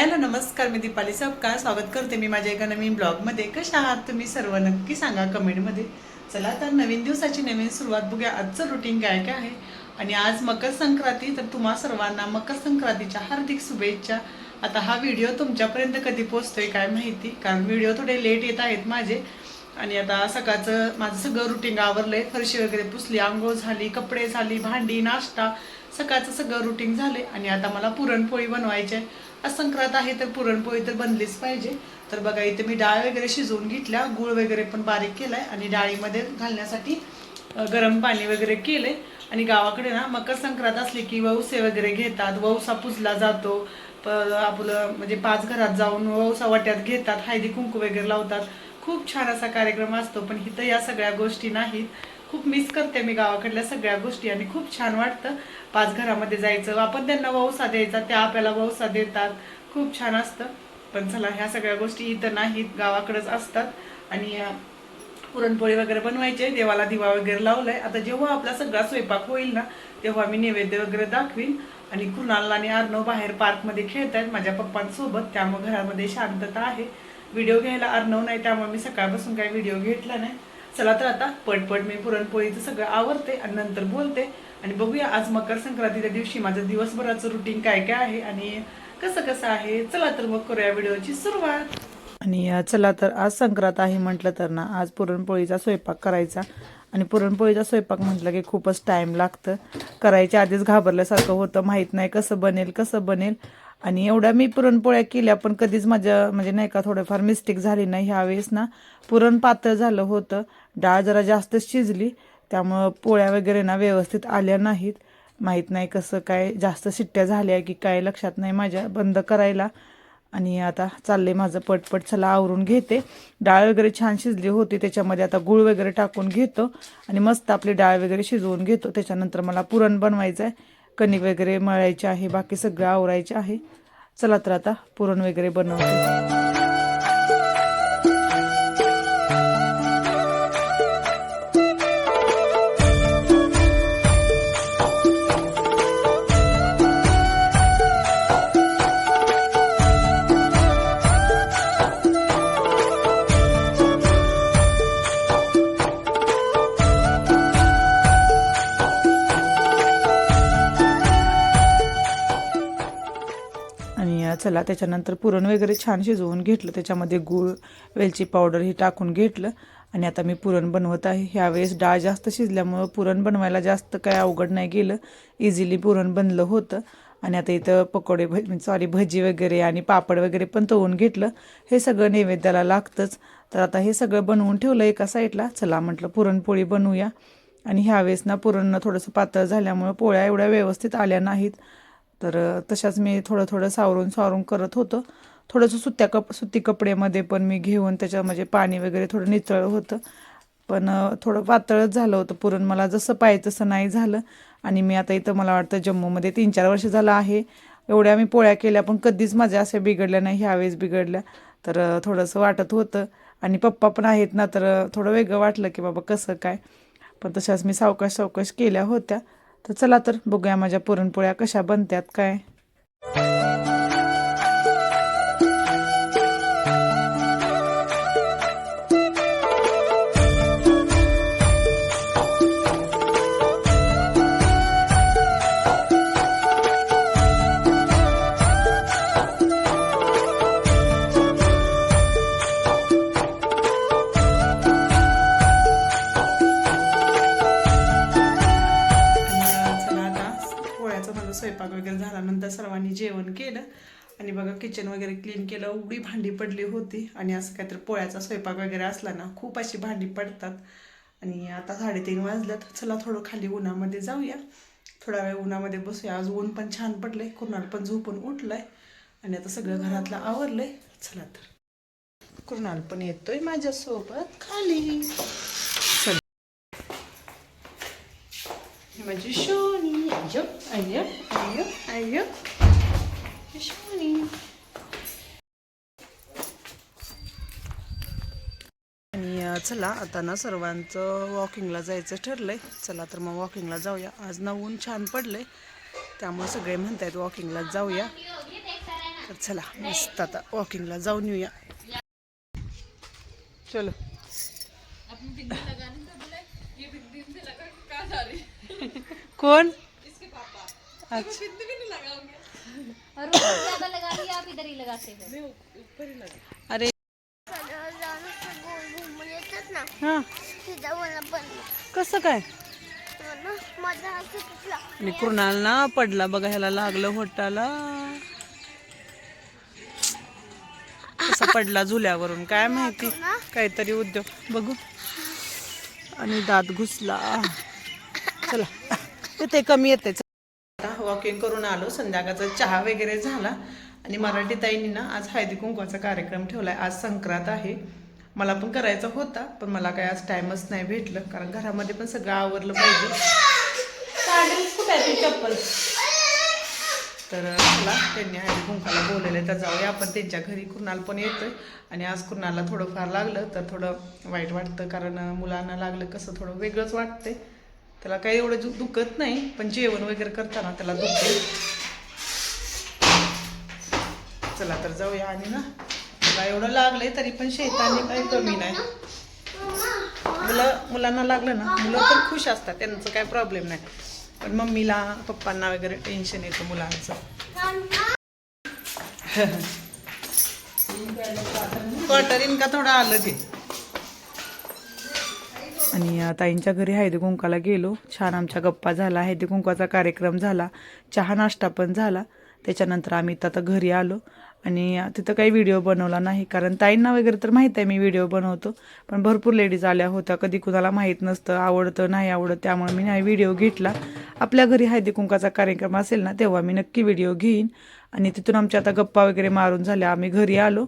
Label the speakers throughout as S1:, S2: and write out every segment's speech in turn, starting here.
S1: Hello नमस्कार मी दीपाली सबका स्वागत करते मी माझ्या एका नवीन ब्लॉगमध्ये. कशा आहात तुम्ही सर्व? नक्की सांगा कमेंटमध्ये. चला तर नवीन दिवसाची नवीन सुरुवात बघूया. आजचं रुटीन काय काय आहे? आणि आज मकर संक्रांती तर तुम्हा सर्वांना मकर संक्रांतीच्या हार्दिक शुभेच्छा. आता हा व्हिडिओ तुमच्यापर्यंत कधी पोचतोय काय माहिती? कारण व्हिडिओ थोडे लेट येत आहेत माझे. आणि आता सकाळचं माझं सगळं रुटीन आवरलंय. फरशी वगैरे पुसली आंघोळ झाली कपडे झाली भांडी नाश्ता. सकाळचं सगळं रुटीन झाले आणि आता मला पुरणपोळी बनवायची आहे. आज संक्रांत आहे तर पुरणपोळी तर बनलीच पाहिजे. तर बघा इथे मी डाळ वगैरे शिजवून घेतल्या गुळ वगैरे पण बारीक केलाय आणि डाळीमध्ये घालण्यासाठी गरम पाणी वगैरे केले आणि गावाकडे ना मकर संक्रांत असली की वौसे वगैरे घेतात वौसा पुजला जातो. प- आपलं म्हणजे पाच घरात जाऊन वौसा वाट्यात घेतात हळदी कुंकू वगैरे लावतात. खूप छान असा कार्यक्रम असतो पण इथं या सगळ्या गोष्टी नाहीत. खूप मिस करते मी गावाकडल्या सगळ्या गोष्टी आणि खूप छान वाटतं. पाच घरामध्ये जायचं. आपण त्यांना वौसा द्यायचा त्या आपल्याला वौसा देतात. खूप छान असतं. पण चला ह्या सगळ्या गोष्टी इथं नाहीत गावाकडंच असतात. आणि पुरणपोळी वगैरे बनवायचे देवाला दिवा वगैरे लावलाय. आता जेव्हा आपला सगळा स्वयंपाक होईल ना तेव्हा मी नैवेद्य वगैरे दाखवीन. आणि कुणाल आणि अर्णव बाहेर पार्कमध्ये खेळत आहेत माझ्या पप्पांसोबत. त्यामुळे घरामध्ये शांतता आहे. व्हिडिओ घ्यायला अर्णव नाही त्यामुळे मी सकाळपासून काही व्हिडिओ घेतला नाही. चला तर आता पटपट मी पुरणपोळीचं सगळं आवरते आणि नंतर बोलते. आणि बघूया आज मकर संक्रांतीच्या दिवशी माझं दिवसभराचं रुटीन काय काय आहे आणि कसं कसं आहे. चला तर मग करूया व्हिडिओची सुरुवात. आणि चला तर आज संक्रांत आहे म्हटलं तर ना आज पुरणपोळीचा स्वयंपाक करायचा. आणि पुरणपोळीचा स्वयंपाक म्हटलं की खूपच टाईम लागतं. करायच्या आधीच घाबरल्यासारखं होतं माहीत नाही कसं बनेल कसं बनेल. आणि एवढ्या मी पुरणपोळ्या केल्या पण कधीच माझ्या म्हणजे नाही का थोडंफार मिस्टेक झाली नाही. ह्यावेळेस ना पुरण पातळ झालं होतं. डाळ जरा जास्त शिजली त्यामुळं पोळ्या वगैरे ना व्यवस्थित आल्या नाहीत. माहीत नाही कसं काय जास्त शिट्ट्या झाल्या की काय लक्षात नाही माझ्या. बंद करायला. आणि आता चाललंय माझं पटपट चला आवरून घेते. डाळ वगैरे छान शिजली होती त्याच्यामध्ये आता गूळ वगैरे टाकून घेतो. आणि मस्त आपली डाळ वगैरे शिजवून घेतो. त्याच्यानंतर मला पुरण बनवायचं आहे. कणिक वगैरे मळायचे आहे बाकी सगळं आवरायचे आहे. चला तर आता पुरण वगैरे बनवते. चला त्याच्यानंतर पुरण वगैरे छान शिजवून घेतलं. त्याच्यामध्ये गूळ वेलची पावडर हे टाकून घेतलं. आणि आता मी पुरण बनवत आहे. ह्यावेळेस डाळ जास्त शिजल्यामुळं पुरण बनवायला जास्त काय अवघड नाही गेलं. इझिली पुरण बनलं होतं. आणि आता इथं पकोडे भ सॉरी भजी वगैरे आणि पापड वगैरे पण तळून घेतलं. हे सगळं नैवेद्याला लागतंच. तर आता हे सगळं बनवून ठेवलं एका साईडला. चला म्हटलं पुरणपोळी बनवूया. आणि ह्यावेळेस ना पुरण थोडंसं पातळ झाल्यामुळं पोळ्या एवढ्या व्यवस्थित आल्या नाहीत. तर तशाच मी थोडं थोडं सावरून सावरून करत होतं. थोडंसं सुत्या कप सुती कपड्यामध्ये पण मी घेऊन त्याच्या म्हणजे पाणी वगैरे थोडं नितळ होतं. पण थोडं पातळच झालं होतं पुरण. मला जसं पाहिजे तसं नाही झालं. आणि मी आता इथं मला वाटतं जम्मूमध्ये तीन चार वर्ष झालं आहे. एवढ्या मी पोळ्या केल्या पण कधीच माझ्या अशा बिघडल्या नाही. ह्यावेळेस बिघडल्या. तर थोडंसं वाटत होतं. आणि पप्पा पण आहेत ना तर थोडं वेगळं वाटलं की बाबा कसं काय. पण तशाच मी सावकाश सावकाश केल्या होत्या. तर चला तर बघूया माझ्या पुरणपोळ्या कशा बनत्यात काय. स्वयंपाक वगैरे झाल्यानंतर सर्वांनी जेवण केलं. आणि बघा किचन वगैरे क्लीन केलं. एवढी भांडी पडली होती. आणि असं काहीतरी पोळ्याचा स्वयंपाक वगैरे असला ना खूप अशी भांडी पडतात. आणि आता साडेतीन वाजल्यात. चला थोडं खाली उन्हामध्ये जाऊया. थोडा वेळ उन्हामध्ये बसूया. आज ऊन पण छान पडलंय. कुणाल पण झोपून उठलाय. आणि आता सगळं घरातलं आवरलंय. चला तर. कुणाल पण येतोय माझ्यासोबत. खाली चल ही माझी शोनी शोनी आणि चला आता ना सर्वांचं वॉकिंगला जायचं ठरलंय. चला तर मग वॉकिंगला जाऊया. आज ना ऊन छान पडलंय. त्यामुळे सगळे म्हणतायत वॉकिंगला जाऊया. तर चला मस्त आता वॉकिंगला जाऊन येऊया. चलो. कौन अच्छा।
S2: और वो ज्यादा लगा लिया आप इधर ही लगाते हो।
S1: अरे। हा। कसं काय? आणि कुणाल ना पडला बघा ह्याला लागलं होटाला. कसा पडला झुल्यावरून काय माहिती? काहीतरी उद्योग. बघू. आणि दात घुसला. चला. ते कमी येते वॉकिंग करून आलो. संध्याकाळचा चहा वगैरे झाला. आणि मराठी ताईंनी ना आज हळदी कुंकवाचा कार्यक्रम आहे आज संक्रांत आहे. मला पण करायचा होता पण मला काय आज टाइमच नाही भेटलं. कारण घरामध्ये पण सगळं आवरलं पाहिजे. आहे चप्पल तर मला त्यांनी हळदी कुंकाला बोलवले तर जाऊया आपण. त्यांच्या घरी कुणाल पण येतोय. आणि आज कुणाला थोडंफार लागलं तर थोडं वाईट वाटतं. कारण मुलांना लागलं कसं थोडं वेगळंच वाटतंय. त्याला काही एवढं दु- दुखत नाही पण जेवण वगैरे करताना त्याला दुखते चला तर जाऊया आणि ना मला एवढं लागलंय तरी पण शेताने काही कमी नाही. मुलं मुलांना लागलं ना मुलं तर खुश असतात त्यांचं काही प्रॉब्लेम नाही. पण मम्मीला पप्पांना वगैरे टेन्शन येतं मुलांचं. क्वार्टरीन का थोडं आलं ते? आणि ताईंच्या घरी हळदी कुंकाला गेलो. छान आमच्या गप्पा झाला. हळदी कुंकाचा कार्यक्रम झाला. चहा नाश्ता पण झाला. त्याच्यानंतर आम्ही इथं आता घरी आलो. आणि तिथं काही व्हिडिओ बनवला नाही. कारण ताईंना वगैरे तर माहीत आहे मी व्हिडिओ बनवतो. पण भरपूर लेडीज आल्या होत्या. कधी कुणाला माहीत नसतं. आवडतं नाही आवडत. त्यामुळे मी नाही व्हिडिओ घेतला. आपल्या घरी हळदी कुंकाचा कार्यक्रम असेल ना तेव्हा मी नक्की व्हिडिओ घेईन. आणि तिथून आमच्या आता गप्पा वगैरे मारून झाल्या. आम्ही घरी आलो.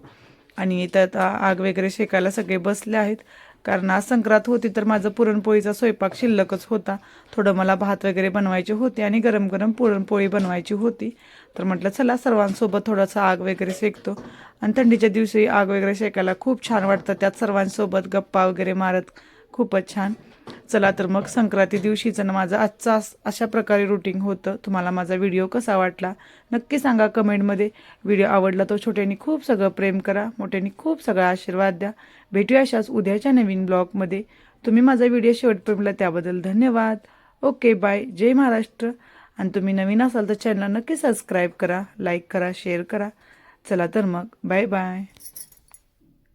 S1: आणि त्यात आता आग वगैरे शेकायला सगळे बसले आहेत. कारण आज संक्रांत होती तर माझं पुरणपोळीचा स्वयंपाक शिल्लकच होता. थोडं मला भात वगैरे बनवायचे होते आणि गरम गरम पुरणपोळी बनवायची होती. तर म्हटलं चला सर्वांसोबत थोडंसं आग वगैरे शेकतो. आणि थंडीच्या दिवशी आग वगैरे शेकायला खूप छान वाटतं. त्यात सर्वांसोबत गप्पा वगैरे मारत खूपच छान. चला तर मग संक्रांती दिवशीचं ना माझं आजचा अशा प्रकारे रुटीन होतं. तुम्हाला माझा व्हिडिओ कसा वाटला? नक्की सांगा कमेंटमध्ये व्हिडिओ आवडला तो छोट्यानी खूप सगळं प्रेम करा. मोठ्यानी खूप सगळा आशीर्वाद द्या. भेटूया अशाच उद्याच्या नवीन ब्लॉगमध्ये तुम्ही माझा व्हिडिओ शेवटपर्यंत त्याबद्दल धन्यवाद. ओके बाय जय महाराष्ट्र. आणि तुम्ही नवीन असाल तर चॅनल नक्की सबस्क्राईब करा लाईक करा शेअर करा. चला तर मग. Bye bye